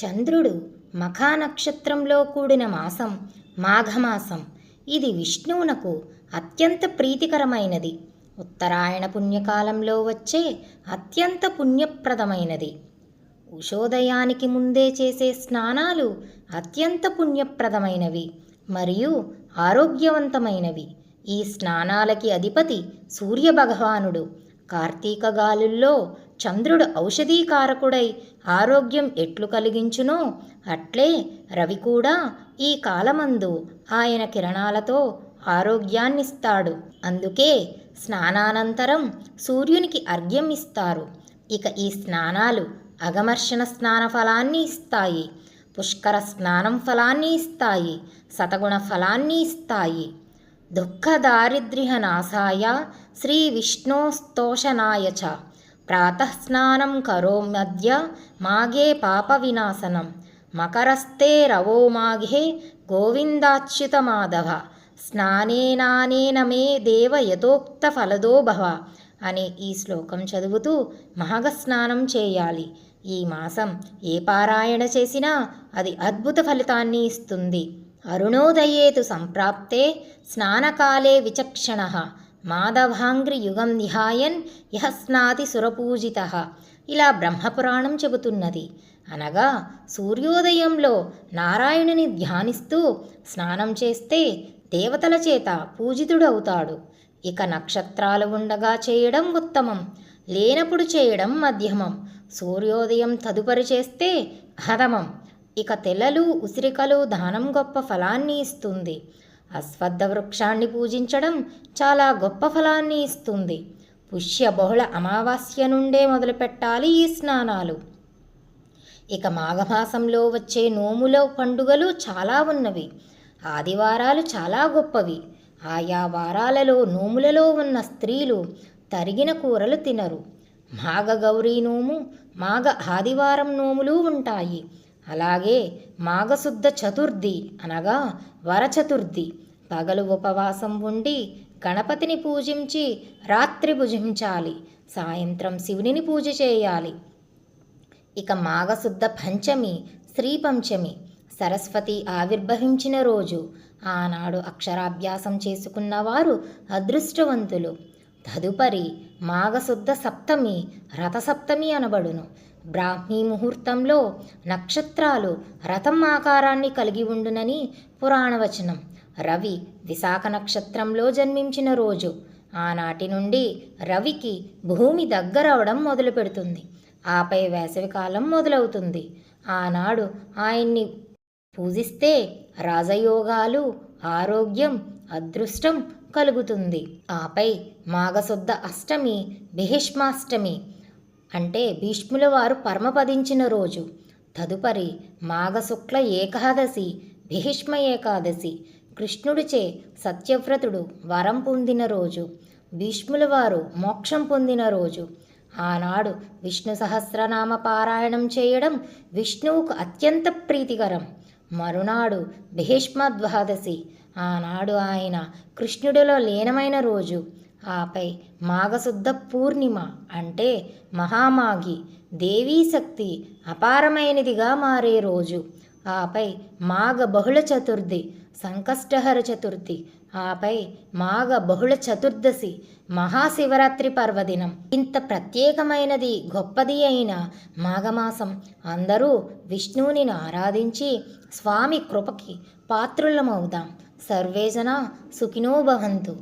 చంద్రుడు మఖా నక్షత్రంలో కూడిన మాసం మాఘమాసం. ఇది విష్ణువునకు అత్యంత ప్రీతికరమైనది. ఉత్తరాయణ పుణ్యకాలంలో వచ్చే అత్యంత పుణ్యప్రదమైనది. ఉషోదయానికి ముందే చేసే స్నానాలు అత్యంత పుణ్యప్రదమైనవి మరియు ఆరోగ్యవంతమైనవి. ఈ స్నానాలకి అధిపతి సూర్యభగవానుడు. కార్తీక గాలుల్లో చంద్రుడు ఔషధీకారకుడై ఆరోగ్యం ఎట్లు కలిగించునో అట్లే రవి కూడా ఈ కాలమందు ఆయన కిరణాలతో ఆరోగ్యాన్నిస్తాడు. అందుకే స్నానానంతరం సూర్యునికి అర్ఘ్యం ఇస్తారు. ఇక ఈ స్నానాలు అగమర్షణ స్నాన ఫలాన్ని ఇస్తాయి. పుష్కర స్నానం ఫలాన్ని ఇస్తాయి. సతగుణ ఫలాన్ని ఇస్తాయి. దుఃఖ దారిద్ర్య నాశాయ శ్రీ విష్ణోస్తోషనాయ చ. ప్రాతఃస్నానం కరోమ్యద్య మాఘే పాప వినాశనం మకరస్తే రవో మాఘే గోవిందాచ్యుత మాధవ స్నానేనానేన మే దేవ యథోక్త ఫలదో భవ అనే ఈ శ్లోకం చదువుతూ మహాగస్నానం చేయాలి. ఈ మాసం ఏ పారాయణ చేసినా అది అద్భుత ఫలితాన్ని ఇస్తుంది. అరుణోదయేతు సంప్రాప్తే స్నానకాలే విచక్షణ. మాధవాంగ్రి యుగం నిహాయన్ యహ స్నాతి సురపూజిత. ఇలా బ్రహ్మపురాణం చెబుతున్నది. అనగా సూర్యోదయంలో నారాయణుని ధ్యానిస్తూ స్నానం చేస్తే దేవతల చేత పూజితుడవుతాడు. ఇక నక్షత్రాలు ఉండగా చేయడం ఉత్తమం. లేనప్పుడు చేయడం మధ్యమం. సూర్యోదయం తదుపరి చేస్తే అధమం ఇక తెల్లలు ఉసిరికలు దానం గొప్ప ఫలాన్ని ఇస్తుంది. అశ్వత్థ వృక్షాన్ని పూజించడం చాలా గొప్ప ఫలాన్ని ఇస్తుంది. పుష్య బహుళ అమావాస్య నుండే మొదలుపెట్టాలి ఈ స్నానాలు. ఇక మాఘమాసంలో వచ్చే నోముల పండుగలు చాలా ఉన్నవి. ఆదివారాలు చాలా గొప్పవి. ఆయా వారాలలో నోములలో ఉన్న స్త్రీలు తరిగిన కూరలు తినరు. మాఘ గౌరీ నోము మాఘ ఆదివారం నోములు ఉంటాయి. అలాగే మాఘశుద్ధ చతుర్థి అనగా వరచతుర్థి. పగలు ఉపవాసం ఉండి గణపతిని పూజించి రాత్రి భుజించాలి. సాయంత్రం శివునిని పూజ చేయాలి. ఇక మాఘశుద్ధ పంచమి శ్రీ పంచమి సరస్వతి ఆవిర్భవించిన రోజు. ఆనాడు అక్షరాభ్యాసం చేసుకున్నవారు అదృష్టవంతులు. తదుపరి మాఘశుద్ధ సప్తమి రథసప్తమి అనబడును. బ్రాహ్మీ ముహూర్తంలో నక్షత్రాలు రథం ఆకారాన్ని కలిగి ఉండునని పురాణవచనం. రవి విశాఖ నక్షత్రంలో జన్మించిన రోజు. ఆనాటి నుండి రవికి భూమి దగ్గరవడం మొదలు పెడుతుంది. ఆపై వేసవికాలం మొదలవుతుంది. ఆనాడు ఆయన్ని పూజిస్తే రాజయోగాలు ఆరోగ్యం అదృష్టం కలుగుతుంది. ఆపై మాఘశుద్ధ అష్టమి భీష్మాష్టమి అంటే భీష్ముల వారు పరమపదించిన రోజు. తదుపరి మాఘశుక్ల ఏకాదశి భీష్మ ఏకాదశి కృష్ణుడిచే సత్యవ్రతుడు వరం పొందిన రోజు. భీష్ముల వారు మోక్షం పొందిన రోజు. ఆనాడు విష్ణు సహస్రనామ పారాయణం చేయడం విష్ణువుకు అత్యంత ప్రీతికరం. మరునాడు భీష్మ ద్వాదశి ఆనాడు ఆయన కృష్ణుడిలో లీనమైన రోజు. ఆపై మాఘశుద్ధ పూర్ణిమ అంటే మహామాఘి. దేవీ శక్తి అపారమైనదిగా మారే రోజు. ఆపై మాఘ బహుళ చతుర్థి సంకష్టహర చతుర్థి ఆపై మాఘ బహుళ చతుర్దశి మహాశివరాత్రి పర్వదినం. ఇంత ప్రత్యేకమైనది గొప్పది అయిన మాఘమాసం అందరూ విష్ణువుని ఆరాధించి స్వామి కృపకి పాత్రులమవుదాం. సర్వేజన సుఖినో భవంతు.